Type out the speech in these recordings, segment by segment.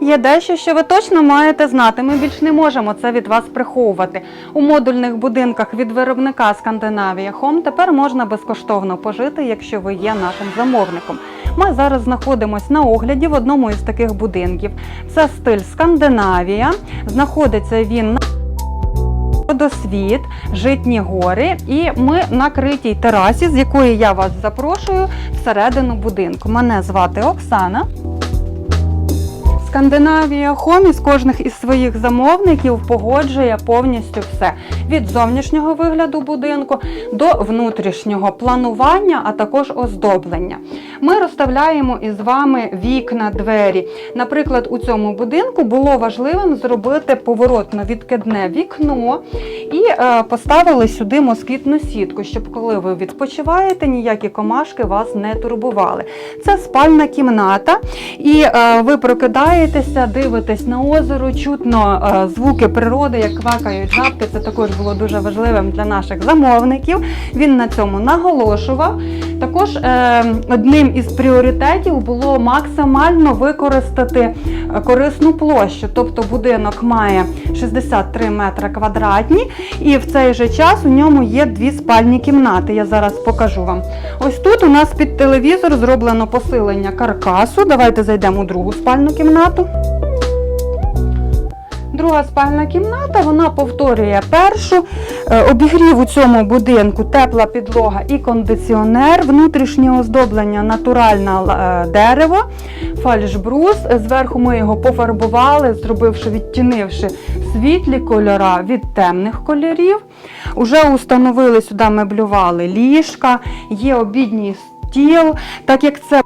Є дещо, що ви точно маєте знати. Ми більш не можемо це від вас приховувати. У модульних будинках від виробника Скандинавія Home тепер можна безкоштовно пожити, якщо ви є нашим замовником. Ми зараз знаходимося на огляді в одному із таких будинків. Це стиль Скандинавія. Знаходиться він на Водосвіт, житні гори, і ми на критій терасі, з якої я вас запрошую всередину будинку. Мене звати Оксана. Скандинавія Хом із кожних із своїх замовників погоджує повністю все від зовнішнього вигляду будинку до внутрішнього планування, а також оздоблення. Ми розставляємо із вами вікна, двері. Наприклад, у цьому будинку було важливим зробити поворотно відкидне вікно і е, поставили сюди москітну сітку, щоб коли ви відпочиваєте, ніякі комашки вас не турбували. Це спальна кімната, і е, ви прокидаєтеся, дивитесь на озеро, чутно е, звуки природи, як квакають жабки. Це також було дуже важливим для наших замовників. Він на цьому наголошував. Також е, одним із пріоритетів було максимально використати е, корисну площу, тобто будинок має 63 метри квадратні, і в цей же час у ньому є дві спальні кімнати. Я зараз покажу вам. Ось тут у нас під телевізор зроблено посилення каркасу. Давайте зайдемо у другу спальну кімнату. Друга спальна кімната, вона повторює першу. Е, Обігрів у цьому будинку, тепла підлога і кондиціонер, внутрішнє оздоблення натуральне дерево, фальшбрус. Зверху ми його пофарбували, зробивши, відтінивши світлі кольора від темних кольорів. Уже установили сюди, меблювали ліжка, є обідній стіл, так як це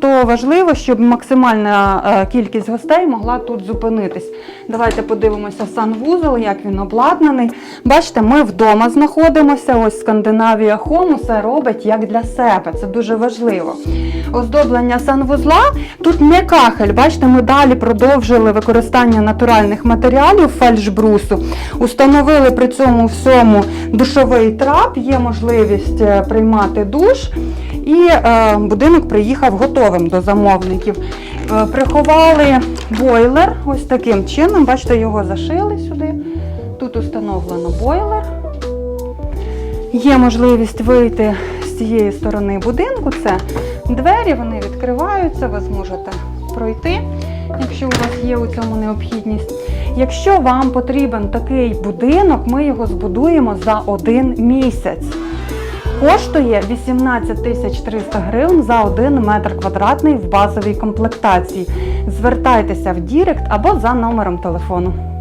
то важливо, щоб максимальна е, кількість гостей могла тут зупинитись. Давайте подивимося санвузол, як він обладнаний. Бачите, ми вдома знаходимося. Ось Скандинавія Home усе робить як для себе. Це дуже важливо. Оздоблення санвузла тут не кахель. Бачите, ми далі продовжили використання натуральних матеріалів фальшбрусу. Установили при цьому всьому душовий трап, є можливість е, приймати душ. І е, будинок приїхав готовим до замовників. Е, приховали бойлер ось таким чином. Бачите, його зашили сюди. Тут установлено бойлер. Є можливість вийти з цієї сторони будинку. Це двері, вони відкриваються, ви зможете пройти, якщо у вас є у цьому необхідність. Якщо вам потрібен такий будинок, ми його збудуємо за один місяць. Коштує 18 тисяч 300 гривень за 1 метр квадратний в базовій комплектації. Звертайтеся в Дірект або за номером телефону.